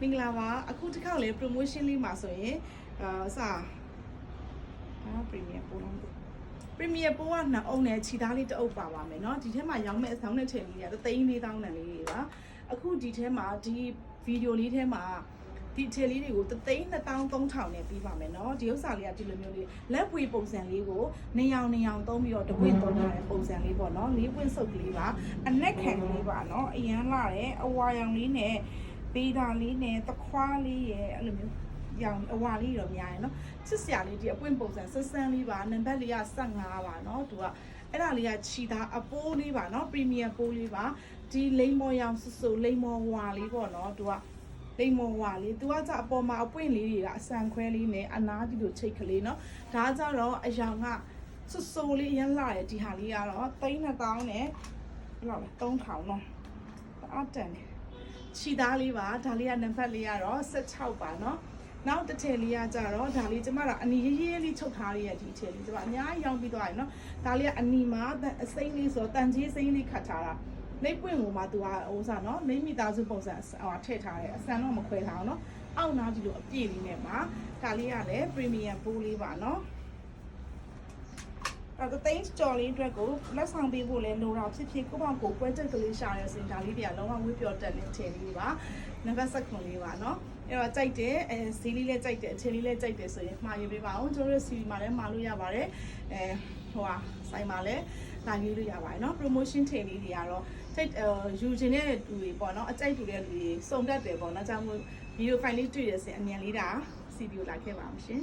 မင်္ဂလာပါအခုတစ်ခေါက်လေ promotion လေးမှာဆိုရင်အာစာအာ premium ပို့လို့ premium ပို့ကနှစ်အုံနဲ့ခြိသားလေးတစ်အုပ်ပါပါမယ်เนาะဒီထဲမှာရောင်းမဲ့အဆောင်နဲ့ထည့်လေးကသိန်းလေးတောင်းတန်လေးတွေပါအခုဒီထဲမှာဒီဗီဒီယိုလေးထဲမှာဒီထည့်လေးတွေကိုသသိန်း2300နဲ့ပြီးပါမယ်เนาะဒီဥစ္စာလေးကဒီလိုမျိုးလေးလက်ပွေပုံစံလေးကိုနေအောင်နေအောင်သုံးပြီးတော့တပွင့်သုံးထားတဲ့ပုံစံလေးပေါ့เนาะလေးပွင့်စုပ်ကလေးပါအနက်ခံကလေးပါเนาะအရန်လာတယ်အဝါရောင်လေးနဲ့ ပေးတာလေးနဲ့သခွားလေးရဲ့အဲ့လိုမျိုးရောင်အဝါလေးတော့များရယ်နော်ချစ်စရာလေးဒီအပွင့်ပုံစံဆက်ဆန်းလေးပါနံပါတ်လေးက15ပါနော်သူကအဲ့ဒါလေးကခြီသားအပိုးလေးပါနော်ပရီမီယံပိုးလေးပါဒီလိမ္မော်ရောင်ဆူဆူလိမ္မော်ဝါလေးပေါ့နော်သူကလိမ္မော်ဝါလေးသူကကြအပေါ်မှာအပွင့်လေးတွေကအဆန်ခွဲလေးနဲ့အနာဒီလိုချိတ်ကလေးနော်ဒါကြတော့အယောင်ကဆူဆူလေးရမ်းလာတယ်ဒီဟာလေးကတော့3000နဲ့ဘယ်လောက်လဲ3000နော်အားတန်တယ် ခြီသားလေးပါဒါလေးကနံပါတ်လေးကတော့16ပါเนาะနောက်တစ်ထည်လေးကကြတော့ဒါလေးကျမတို့အနီရေးရေးလေးချုပ်ထားရတဲ့ဒီထည်လေးကျမအများကြီးရောင်းပြီးသွားပြီเนาะဒါလေးကအနီမှာအစိမ့်လေးဆိုတန်ကြီးစိမ့်လေးခတ်ထားတာလိပ်ပွင့်ကိုမှသူကဟိုစားเนาะမိမိသားစုပုံစံဟိုထည့်ထားတယ်အစံတော့မခွဲထားအောင်เนาะအောက်နာဒီလိုအပြည့်လေးနဲ့ပါဒါလေးကလည်း premium ပိုးလေးပါเนาะ အဲ့တော့သိန်းကြော်လေးအတွက်ကိုလက်ဆောင်ပေးဖို့လဲလိုတာဖြစ်ဖြစ်ကိုယ့်ဘောင်ကိုပွဲချက်ကလေးရှာရစင်ဒါလေးတွေကလုံးဝဝေးပြော်တက်တဲ့ထည်လေးပါနံပါတ်7လေးပါเนาะအဲ့တော့ကြိုက်တယ်အဲဈေးလေးလည်းကြိုက်တယ်အထည်လေးလည်းကြိုက်တယ်ဆိုရင်မှာရေးပေးပါအောင်ကျွန်တော်တို့ CV မှာလည်းမှာလို့ရပါတယ်အဲဟိုဟာဆိုင်မှာလည်းလာရေးလို့ရပါတယ်เนาะ promotion ထည်လေးတွေကတော့စိတ်ယူခြင်းတဲ့လူတွေပေါ့เนาะအကြိုက်တူတဲ့လူတွေစုံတတ်တယ်ပေါ့เนาะကြောင့်မို့ဗီဒီယိုဖိုင်လေးတွေ့ရစင်အမြန်လေးဒါ CV ကိုလာခဲ့ပါအောင်ရှင်